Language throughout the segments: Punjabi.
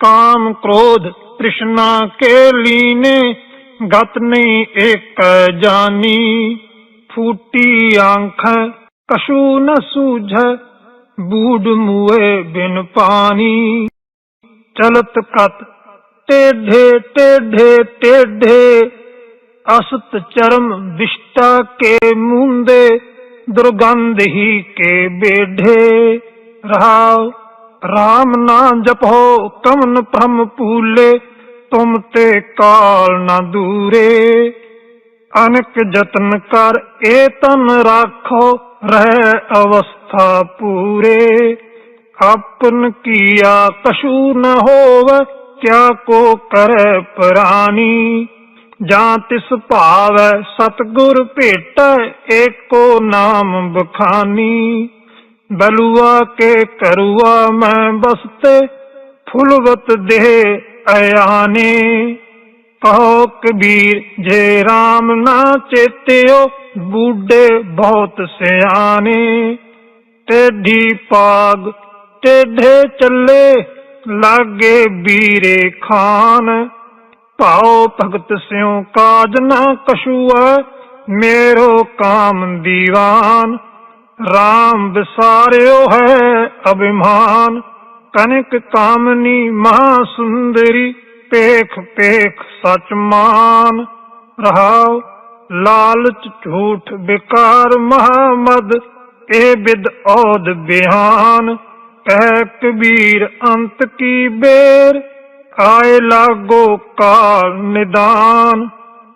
काम क्रोध तृष्णा के लीने, गत नहीं एक जानी। फूटी आँख, कशु न सूझ, बूढ़ मुए बिन पानी। चलत कत, टेढ़े टेढ़े टेढ़े। असत चरम विष्टा के मुंदे, दुर्गंध ही के बेढ़े। राव ਰਾਮ ਨਾ ਜਪੋ ਕਮਨ ਭ੍ਰਮ ਪੂਲੇ ਤੁਮ ਤੇ ਕਾਲ ਨਾ ਦੂਰੇ। ਅਨਕ ਜਤਨ ਕਰ, ਏ ਤਨ ਰਾਖੋ, ਰਹਿ ਅਵਸਥਾ ਪੂਰੇ। ਆਪਨ ਕੀਆ ਕਸ਼ੂ ਨ ਹੋਵ, ਕਿਆ ਕੋ ਕਰ ਪ੍ਰਾਨੀ। ਜਾਂ ਤਿਸ ਭਾਵੈ ਸਤਗੁਰ ਭੇਟੈ, ਏਕੋ ਨਾਮ ਬਖਾਨੀ। ਬਲੂਆ ਕੇ ਕਰੂਆ ਮੈਂ ਬਸਤੇ ਫੁਲਵਤ ਦੇ ਅਯਾਨੇ। ਕਹੋ ਕਬੀਰ, ਜੇ RAM ਨਾ ਚੇਤਿਓ, ਬੂਢੇ ਬਹੁਤ ਸਿਆਣੇ। ਟੇਢੀ ਪਾਗ, ਟੇਢੇ ਚੱਲੇ, ਲਾਗੇ ਵੀਰੇ ਖਾਨ। ਭਾਉ ਭਗਤ ਸਿਉ ਕਾਜ ਨਾ ਕਛੂਆ ਮੇਰੋ ਕਾਮ ਦੀਵਾਨ। RAM ਵਿਸਾਰਿਓ ਹੈ ਅਭਿਮਾਨ, ਕਨਿਕ ਕਾਮਨੀ ਮਹਾ ਸੁੰਦਰੀ ਪੇਖ ਪੇਖ ਸਚ ਮਾਨ। ਰਹਾਉ, ਲਾਲਚ ਝੂਠ ਬਿਕਾਰ ਮਹਾਮਦ ਇਹ ਬਿਦ ਔਦ ਬਿਹਾਨ। ਕਹਿ ਕਬੀਰ ਅੰਤ ਕੀ ਬੇਰ, ਆਏ ਲਾਗੋ ਕਾਲ ਨਿਦਾਨ।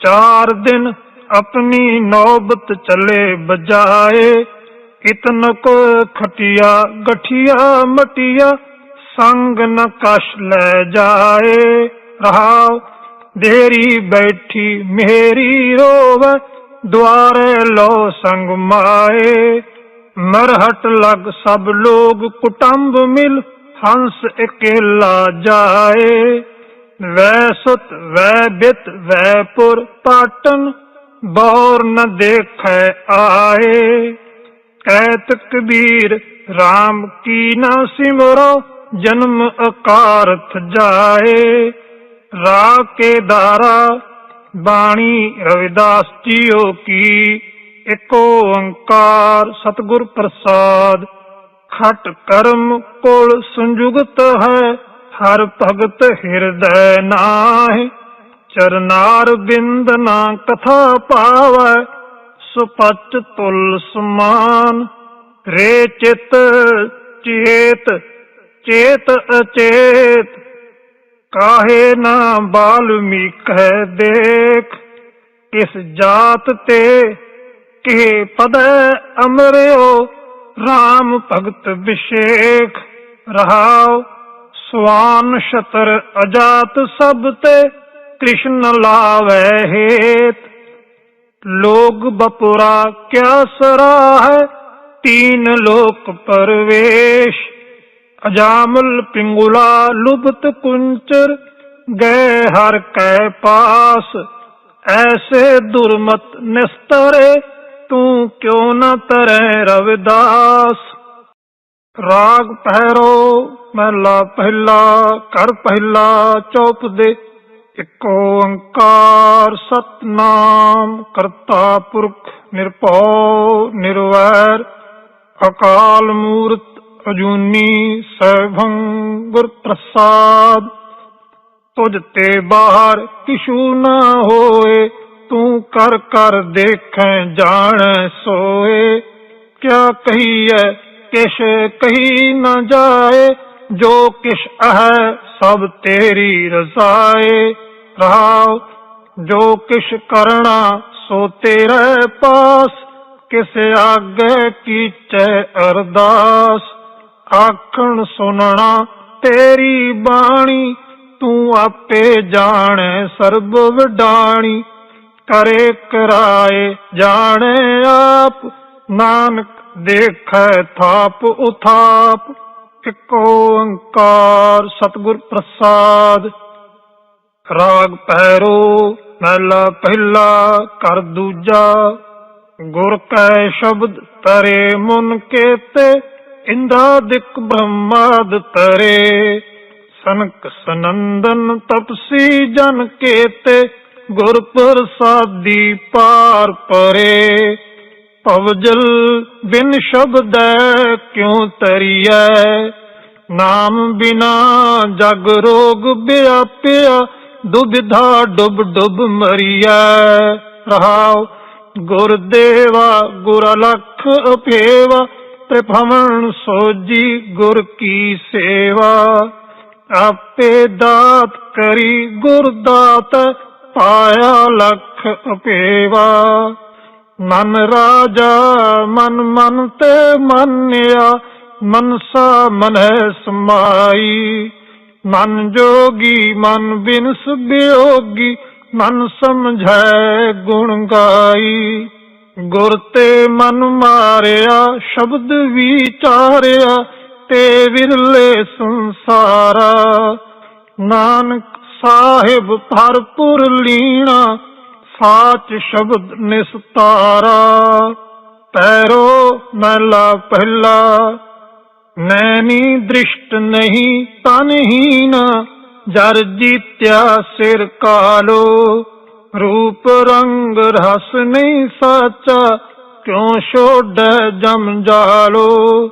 ਚਾਰ ਦਿਨ ਆਪਣੀ ਨੌਬਤ ਚਲੇ ਬਜਾਏ ਇਤਨ ਕੋ ਖਟਿਆ, ਗਠਿਆ, ਮਟਿਆ, ਸੰਗ ਨ ਕਸ਼ ਲੈ ਜਾਏ। ਰਹਾਉ ਦੇਰੀ ਬੈਠੀ ਮੇਰੀ ਰੋਵ, ਦੁਆਰੇ ਲੋ ਸੰਗ ਮਾਏ। ਮਰਹਟ ਲਗ ਸਭ ਲੋਗ, ਕੁਟੰਬ ਮਿਲ, ਹੰਸ ਇਕੇਲਾ ਜਾਏ। ਵੈ ਸੁਤ, ਵੈ ਬਿਤ, ਵੈ ਪੁਰ ਪਾਟਨ, ਬੌਰ ਨ ਦੇਖੈ ਆਏ। ਕਹਿਤ ਕਬੀਰ RAM ਕੀ ਨਾ ਸਿਮਰੋ, ਜਨਮ ਅਕਾਰਥ ਜਾਏ। ਰਾ ਕੇ ਦਾਰਾ ਬਾਣੀ ਰਵਿਦਾਸ ਜੀਓ ਕੀ ਏਕੋ ਓੰਕਾਰ ਸਤਿਗੁਰ ਪ੍ਰਸਾਦ। ਖਟ ਕਰਮ ਕੋਲ ਸੰਜੁਗਤ ਹੈ, ਹਰ ਭਗਤ ਹਿਰਦੈ ਨਾਹਿ। ਚਰਨਾਰ ਬਿੰਦ ਨਾ ਕਥਾ ਪਾਵੈ ਸੁਪਚ ਤੁਲ ਸਮਾਨ, ਰੇ ਚਿਤ ਚੇਤ ਚੇਤ ਅਚੇਤ। ਕਾਹੇ ਨਾ ਬਾਲਮੀਕ ਹੈ ਦੇਖ ਕਿਸ ਜਾਤ ਤੇ ਕਿਹ ਪਦ ਅਮਰਿਓ RAM ਭਗਤ ਵਿਸ਼ੇਖ। ਰਹਾਓ ਸਵਾਨ ਸ਼ਤਰ ਅਜਾਤ ਸਭ ਤੇ, ਕ੍ਰਿਸ਼ਨ ਲਾਵੇ ਹੇਤ। ਲੋਗ ਬਪੁਰਾ ਕਿਆ ਸਰਾ ਹੈ ਤੀਨ ਲੋਕ ਪਰਵੇਸ਼। ਅਜਾਮਲ ਪਿੰਗੁਲਾ ਲੁਬਤ ਕੁੰਚਰ, ਗਏ ਹਰ ਕੈ ਪਾਸ। ਐਸੇ ਦੁਰਮਤ ਨਿਸਤਰੇ, ਤੂੰ ਕਿਉ ਨਾ ਤਰੈ ਰਵਿਦਾਸ? ਰਾਗ ਪਹਿਰੋ, ਮਹਲਾ ਪਹਿਲਾ ਕਰ ਪਹਿਲਾ ਚੌਪ ਦੇ ਇਕ ਓੰਕਾਰ ਸਤਨਾਮ, ਕਰਤਾ ਪੁਰਖ ਨਿਰਭਉ, ਨਿਰਵੈਰ, ਅਕਾਲ ਮੂਰਤ ਅਜੂਨੀ ਸੈਭੰ ਗੁਰ ਪ੍ਰਸਾਦ। ਤੁਝ ਤੇ ਬਾਹਰ ਕਿਛੂ ਨਾ ਹੋਏ, ਤੂੰ ਕਰ ਕਰ ਦੇਖੈ ਜਾਣੈ ਸੋਏ। ਕਿਆ ਕਹੀਐ, ਕਿਛ ਕਹੀ ਨਾ ਜਾਏ ਜੋ ਕਿਛ ਹੈ ਸਭ ਤੇਰੀ ਰਜ਼ਾਏ ਰਹਾਉ। ਜੋ ਕਿਛ ਕਰਣਾ, ਸੋ ਤੇਰੇ ਪਾਸ। ਕਿਸ ਆਗੇ ਕੀਚੈ ਅਰਦਾਸ। ਆਖਣ ਸੁਣਨਾ ਤੇਰੀ ਬਾਣੀ, ਤੂੰ ਆਪੇ ਜਾਣੈ ਸਰਬ ਵਡਾਣੀ। ਕਰੇ ਕਰਾਏ ਜਾਣੇ ਆਪ, ਨਾਨਕ ਦੇਖੈ ਥਾਪ ਉਥਾਪ। ਇਕ ਓੰਕਾਰ, ਸਤਿਗੁਰ ਪ੍ਰਸਾਦ। ਰਾਗ ਪਹਿਰੋ ਮਹਿਲਾ ਪਹਿਲਾ ਕਰ ਦੂਜਾ। ਗੁਰ ਕੈ ਸ਼ਬਦ ਤਰੇ, ਮਨ ਕੇਤੇ ਇੰਦਾਦਿਕ ਬ੍ਰਹਮਾਦ ਤਰੇ। ਸਨਕ ਸਨੰਦਨ ਤਪਸੀ ਜਨ ਕੇਤੇ, ਗੁਰ ਪ੍ਰਸਾਦੀ ਪਾਰ ਪਰੇ। ਭਵਜਲ ਬਿਨ ਸ਼ਬਦੈ ਕਿਉ ਤਰੀਐ? ਨਾਮ ਬਿਨਾ ਜਗ ਰੋਗ ਵਿਆਪਿਆ ਦੁਬਿਧਾ ਡੁਬ ਡੁੱਬ ਮਰੀਐ। ਰਹਾਉ ਗੁਰ ਦੇਵਾ ਗੁਰ ਲਖ ਅਪੇਵਾ ਤ੍ਰਿਭਵਨ ਸੋਜੀ ਗੁਰ ਕੀ ਸੇਵਾ। ਆਪੇ ਦਾਤ ਕਰੀ ਗੁਰ ਦਾਤ ਪਾਇਆ ਲਖ ਅਪੇਵਾ। ਮਨ ਰਾਜਾ, ਮਨ ਮਨ ਤੇ ਮੰਨਿਆ, ਮਨਸਾ ਮਨੈ ਸਮਾਈ। ਮਨ ਜੋਗੀ, ਮਨ ਬਿਨਸ ਬਿਯੋਗੀ ਮਨ ਸਮਝੈ ਗੁਣ ਗਾਈ। ਗੁਰ ਤੇ ਮਨ ਮਾਰਿਆ, ਸ਼ਬਦ ਵਿਚਾਰਿਆ, ਤੇ ਵਿਰਲੇ ਸੰਸਾਰਾ। ਨਾਨਕ ਸਾਹਿਬ ਭਰਪੁਰ ਲੀਣਾ ਸਾਚ ਸ਼ਬਦ ਨਿਸਤਾਰਾ, ਪੈਰੋ ਮਹਿਲਾ ਪਹਿਲਾ। ਨੈਣੀ ਦ੍ਰਿਸ਼ਟ ਨਹੀਂ ਤਨਹੀਨ ਜਰ ਜੀਤਿਆ ਸਿਰ ਕਾਲੋ। ਰੂਪ ਰੰਗ ਰਸ ਨਹੀਂ ਸਾਚਾ, ਕਿਉ ਛੋੜੈ ਜਮ ਜਾਲੋ।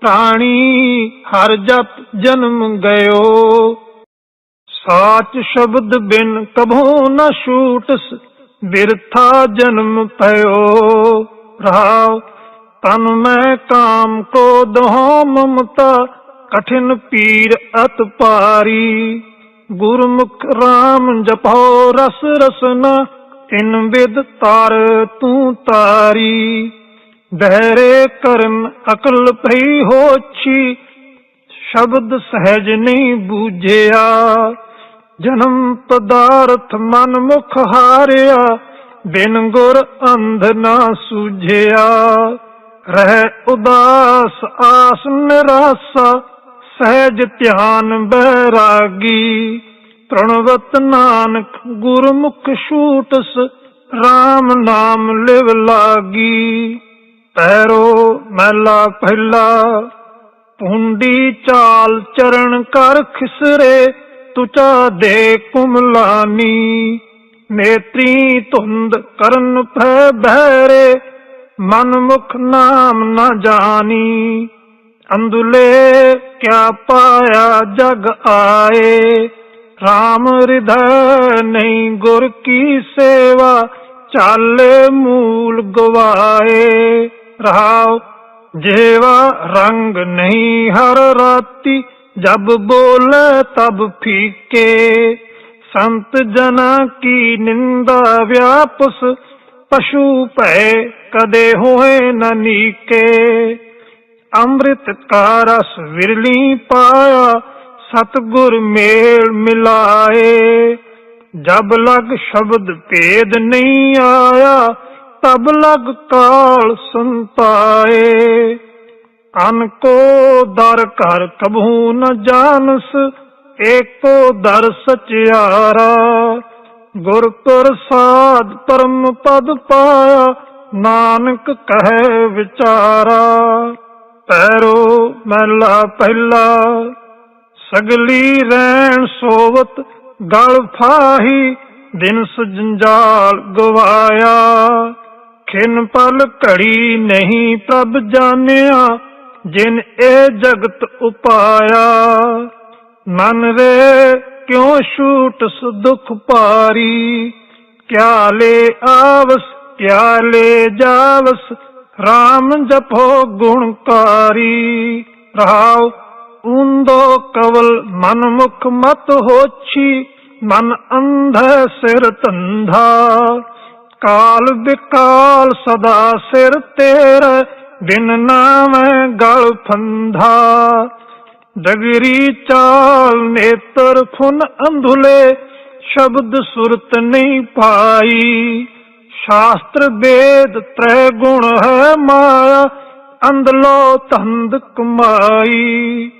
ਪ੍ਰਾਣੀ ਹਰ ਜਪ ਜਨਮ ਗਇਓ। ਸਾਚ ਸ਼ਬਦ ਬਿਨ ਕਭੋ ਨ ਛੂਟਸ ਬਿਰਥਾ ਜਨਮ ਪਇਓ ਰਹਾਉ ਤਨ ਮੈਂ ਕਾਮ ਕੋ ਦਹੋ, ਮਮਤਾ ਕਠਿਨ ਪੀਰ ਅਤ ਪਾਰੀ। ਗੁਰਮੁਖ RAM ਜਪੋ, ਰਸ ਰਸਨਾ ਤਿਨ ਵਿਦ ਤਾਰ ਤੂੰ ਤਾਰੀ। ਬਹਿਰੇ ਕਰਮ ਅਕਲ ਭਈ ਹੋਛੀ, ਸ਼ਬਦ ਸਹਿਜ ਨਹੀਂ ਬੂਝਿਆ। ਜਨਮ ਪਦਾਰਥ ਮਨ ਮੁਖ ਹਾਰਿਆ, ਬਿਨ ਗੁਰ ਅੰਧ ਨਾ ਸੂਝਿਆ। ਰਹਿ ਉਦਾਸ ਆਸ ਨਿਰਾਸਾ, ਸਹਿਜ ਧਿਆਨ ਬੈਰਾਗੀ। ਪ੍ਰਣਵਤ ਨਾਨਕ ਗੁਰਮੁਖ ਛੂਟਸ RAM ਨਾਮ ਲਿਵ ਲਾਗੀ। ਪੈਰੋ ਮਹਿਲਾ ਪਹਿਲਾ, ਪੁੰਡੀ ਚਾਲ ਚਰਨ ਕਰ ਖਿਸਰੇ ਤੁਚਾ ਦੇ ਕੁਮਲਾਨੀ, ਨੇਤਰੀ ਧੁੰਦ ਕਰਨ ਭੈ ਬਹਿਰੇ ਮਨ ਮੁਖ ਨਾਮ ਨਾ ਜਾਣੀ। ਅੰਦੁਲੇ ਕਿਆ ਪਾਇਆ ਜਗ ਆਏ RAM ਹਿਰਦੈ ਨਹੀਂ ਗੁਰ ਕੀ ਸੇਵਾ, ਚਾਲੇ ਮੂਲ ਗਵਾਏ। ਰਹਾਉ ਜੇਵਾ ਰੰਗ ਨਹੀਂ ਹਰ ਰਾਤੀ ਜਬ ਬੋਲੇ ਤਬ ਫੀਕੇ, ਸੰਤ ਜਨਾ ਕੀ ਨਿੰਦਾ ਵਿਆਪਸ, ਪਸ਼ੂ ਭੈ ਕਦੇ ਹੋਏ ਨ ਨੀਕੇ। ਅੰਮ੍ਰਿਤ ਕਾ ਰਸ ਵਿਰਲੀ ਪਾਇਆ, ਸਤਗੁਰ ਮੇਲ ਮਿਲਾਏ। ਜਬ ਲਗ ਸ਼ਬਦ ਭੇਦ ਨਹੀਂ ਆਇਆ, ਤਬ ਲਗ ਕਾਲ ਸੰਤਾਏ। ਅਨ ਕੋ ਦਰ ਘਰ ਕਬਹੂ ਨ ਜਾਣਸ, ਏਕੋ ਦਰ ਸਚਿਆਰਾ। ਗੁਰ ਸਾਧ ਪਰਮ ਪਦ ਪਾਇਆ, ਨਾਨਕ ਕਹੈ ਵਿਚਾਰਾ। ਪੈਰੋ ਮਹਿਲਾ ਪਹਿਲਾ, ਸਗਲੀ ਰਹਿਣ ਸੋਵਤ ਗਲ ਫਾਹੀ, ਦਿਨ ਜੰਜਾਲ ਗਵਾਇਆ। ਖਿਨ ਪਲ ਘੜੀ ਨਹੀਂ ਪ੍ਰਭ ਜਾਣਿਆ ਜਿਨ ਇਹ ਜਗਤ ਉਪਾਇਆ, ਮਨ ਰੇ ਕਿਉ ਛੂਟ ਦੁਖ ਪਾਰੀ ਕਿਆ ਲੈ ਆਵਸ, ਕਿਆ ਲੈ ਜਾਵਸ RAM ਜਪੋ ਗੁਣਕਾਰੀ ਰਹਾਉ ਉਂਦੋ ਕਵਲ, ਮਨ ਮੁਖ ਮਤ ਹੋਛੀ, ਮਨ ਅੰਧ ਸਿਰ ਤੰਧਾ ਕਾਲ ਵਿਕਾਲ ਸਦਾ ਸਿਰ ਤੇਰਾ ਬਿਨ ਨਾਮੈ ਗਲ ਫੰਧਾ। ਡਗਰੀ ਚਾਲ ਨੇਤਰ ਫੁਨ ਅੰਧੁਲੇ, ਸ਼ਬਦ ਸੁਰਤ ਨਹੀਂ ਪਾਈ। ਸ਼ਾਸਤਰ ਵੇਦ ਤ੍ਰੈ ਗੁਣ ਹੈ ਮਾਇਆ ਅੰਧਲੋ ਤੰਦ ਕਮਾਈ।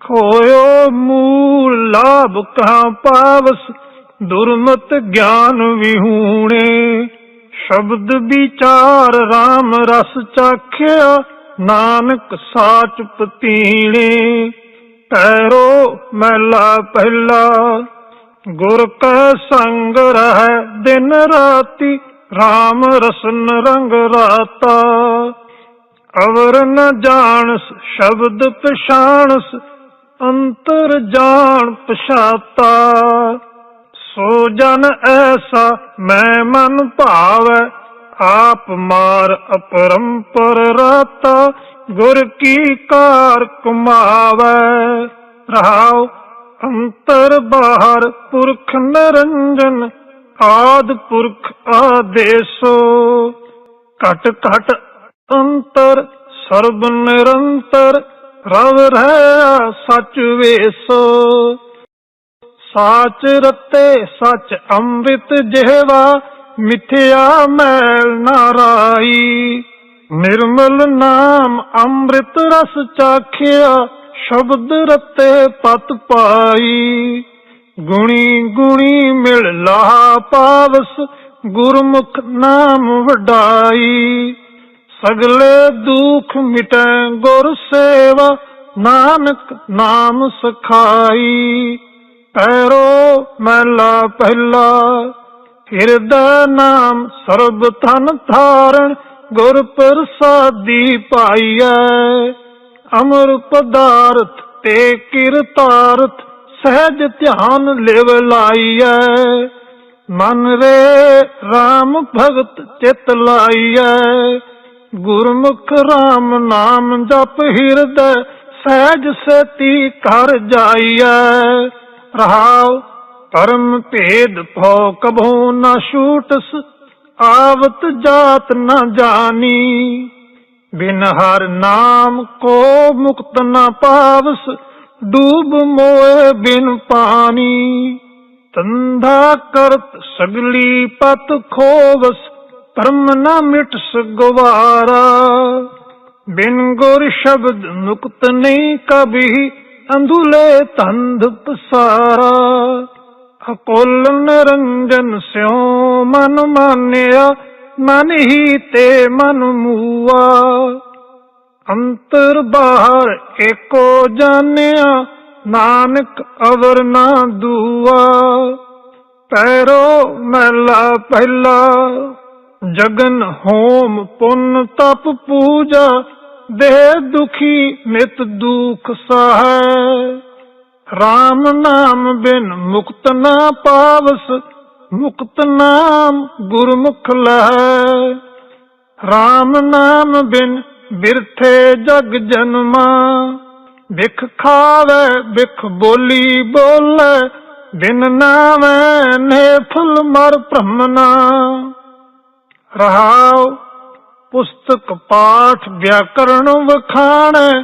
ਖੋਇਓ ਮੂਲ ਲਾਭ ਕਹਾਂ ਪਾਵਸ, ਦੁਰਮਤ ਗਿਆਨ ਵਿਹੂਣੇ। ਸ਼ਬਦ ਵਿਚਾਰ RAM ਰਸ ਚਾਖਿਆ, ਨਾਨਕ ਸਾਚ ਪਤੀਣੇ। ਪੈਰੋ ਮਹਿਲਾ ਪਹਿਲਾ, ਗੁਰ ਕੈ ਸੰਗ ਰਹਿ ਦਿਨ ਰਾਤੀ RAM ਰਸਨ ਰੰਗ ਰਾਤਾ। ਅਵਰ ਨ ਜਾਣਸ ਸ਼ਬਦ ਪਛਾਣਸ, ਅੰਤਰ ਜਾਣ ਪਛਾਤਾ। ਸੋ ਜਨ ਐਸਾ ਮੈਂ ਮਨ ਭਾਵੈ, ਆਪ ਮਾਰ ਅਪਰੰਪਰ ਰਾਤਾ, ਗੁਰ ਕੀ ਕਾਰ ਕਮਾਵੈ ਰਹਾਉ ਅੰਤਰ ਬਾਹਰ ਪੁਰਖ ਨਿਰੰਜਨ, ਆਦ ਪੁਰਖ ਆਦੇਸੋ। ਘਟ ਘਟ ਅੰਤਰ, ਸਰਬ ਨਿਰੰਤਰ, ਰਵ ਰਹਿ ਸਚ ਵੇਸੋ। ਸਾਚ ਰਤੇ, ਸਚ ਅੰਮ੍ਰਿਤ ਜਿਹਵਾ ਮਿਥਿਆ ਮੈਲ ਨਾਰਾਈ ਨਿਰਮਲ ਨਾਮ ਅੰਮ੍ਰਿਤ ਰਸ ਚਾਖਿਆ, ਸ਼ਬਦ ਰਤੇ ਪਤ ਪਾਈ। ਗੁਣੀ ਗੁਣੀ ਮਿਲ ਲਾਹਾ ਪਾਵਸ, ਗੁਰਮੁਖ ਨਾਮ ਵਡਾਈ। ਸਗਲੇ ਦੁਖ ਮਿਟੈ ਗੁਰ ਸੇਵਾ, ਨਾਨਕ ਨਾਮ ਸਖਾਈ। ਪੈਰੋ ਮਹਿਲਾ ਪਹਿਲਾ, ਹਿਰਦੈ ਨਾਮ ਸਰਬ ਧਨ ਧਾਰਣ, ਗੁਰ ਪ੍ਰਸਾਦੀ ਪਾਈਐ। ਅਮਰ ਪਦਾਰਥ ਤੇ ਕਿਰਤਾਰਥ, ਸਹਿਜ ਧਿਆਨ ਲਿਵ ਲਾਈਐ। ਮਨ ਰੇ RAM ਭਗਤ ਚਿਤ ਲਾਈਐ। ਗੁਰਮੁਖ RAM ਨਾਮ ਜਪ ਹਿਰਦੈ, ਸਹਿਜ ਸਤੀ ਕਰ ਜਾਈਐ। ਰਹਾਉ ਪਰਮ ਭੇਦ ਭਉ ਕਭੂ ਨਾ ਛੂਟਸ, ਆਵਤ ਜਾਤ ਨਾ ਜਾਣੀ ਬਿਨ ਹਰ ਨਾਮ ਕੋ ਮੁਕਤ ਨਾ ਪਾਵਸ, ਡੂਬ ਮੋਏ ਬਿਨ ਪਾਣੀ ਤੰਧਾ ਕਰਤ ਸਗਲੀ ਪਤ ਖੋਵਸ ਪਰਮ ਨਾ ਮਿਟਸ ਗਵਾਰਾ। ਬਿਨ ਗੁਰ ਸ਼ਬਦ ਮੁਕਤ ਨਹੀਂ ਕਬੀ ਅੰਧੁਲੇ ਤੰਧ ਪਸਾਰਾ, ਅਕੁਲ ਨਿਰੰਜਨ ਸਿਉ ਮਨ ਮਾਨਿਆ, ਮਨ ਹੀ ਤੇ ਮਨ ਮੂਆ। ਅੰਤਰ ਬਾਹਰ ਏਕੋ ਜਾਣਿਆ, ਨਾਨਕ ਅਵਰ ਨਾ ਦੂਆ। ਪੈਰੋ ਮਹਿਲਾ ਪਹਿਲਾ, ਜਗਨ ਹੋਮ ਪੁੰਨ ਤਪ ਪੂਜਾ ਦੇਹ ਦੁਖੀ ਨਿਤ ਦੁਖ ਸਹੈ। RAM ਨਾਮ ਬਿਨ ਮੁਕਤ ਨਾ ਪਾਵਸ, ਮੁਕਤ ਨਾਮ ਗੁਰਮੁਖ ਲਹੈ। RAM ਨਾਮ ਬਿਨ ਬਿਰਥੇ ਜਗ ਜਨਮਾ, ਬਿਖ ਖਾਵੇ, ਬਿਖ ਬੋਲੀ ਬੋਲੇ, ਬਿਨ ਨਾਮੈ ਨੇ ਫੁੱਲ ਮਰ ਭ੍ਰਮਨਾ। ਰਹਾਓ ਪੁਸਤਕ ਪਾਠ ਵਿਆਕਰਣ ਵਖਾਣ,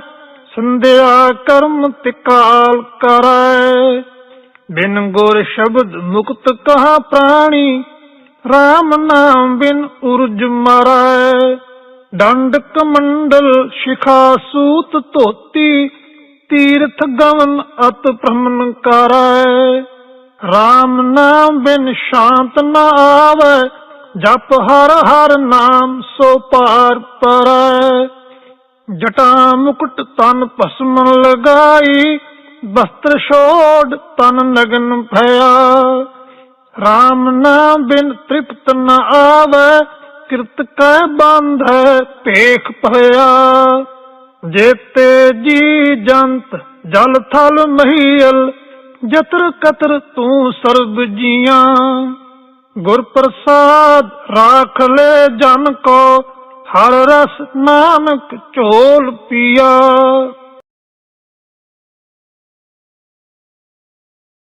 ਸੰਧਿਆ ਕਰਮ ਤਿਕਾਲ ਕਰੈ। ਬਿਨ ਗੁਰ ਸ਼ਬਦ ਮੁਕਤ ਕਹਾ ਪ੍ਰਾਣੀ RAM ਨਾਮ ਬਿਨ ਉਰਜ ਮਰੈ। ਦੰਡ ਕਮੰਡਲ ਸ਼ਿਖਾ ਸੂਤ ਧੋਤੀ, ਤੀਰਥ ਗਵਨ ਅਤ ਭ੍ਰਮਨ ਕਰੈ। RAM ਨਾਮ ਬਿਨ ਸ਼ਾਂਤ ਨਾ ਆਵੈ ਜਪ ਹਰ ਹਰ ਨਾਮ ਸੋ ਪਾਰ ਪਰੈ। ਜਟਾ ਮੁਕਟ ਤਨ ਭਸਮ ਲਗਾਈ ਵਸਤਰ ਛੋੜ ਤਨ ਨਗਨ ਭਇਆ। RAM ਨਾਮ ਬਿਨ ਤ੍ਰਿਪਤ ਨ ਆਵੈ, ਕਿਰਤ ਕੈ ਬੰਧੈ ਭੇਖ ਭਇਆ ਜੇਤੇ ਜੀ ਜੰਤ ਜਲ ਥਲ ਮਹੀਲ ਜਤਰ ਕਤਰ ਤੂੰ ਸਰਬ ਜੀਆਂ। ਗੁਰ ਪ੍ਰਸਾਦ ਰਾਖ ਲੈ ਜਨ ਕੋ ਹਰ ਰਸ ਨਾਨਕ ਝੋਲ ਪੀਆ।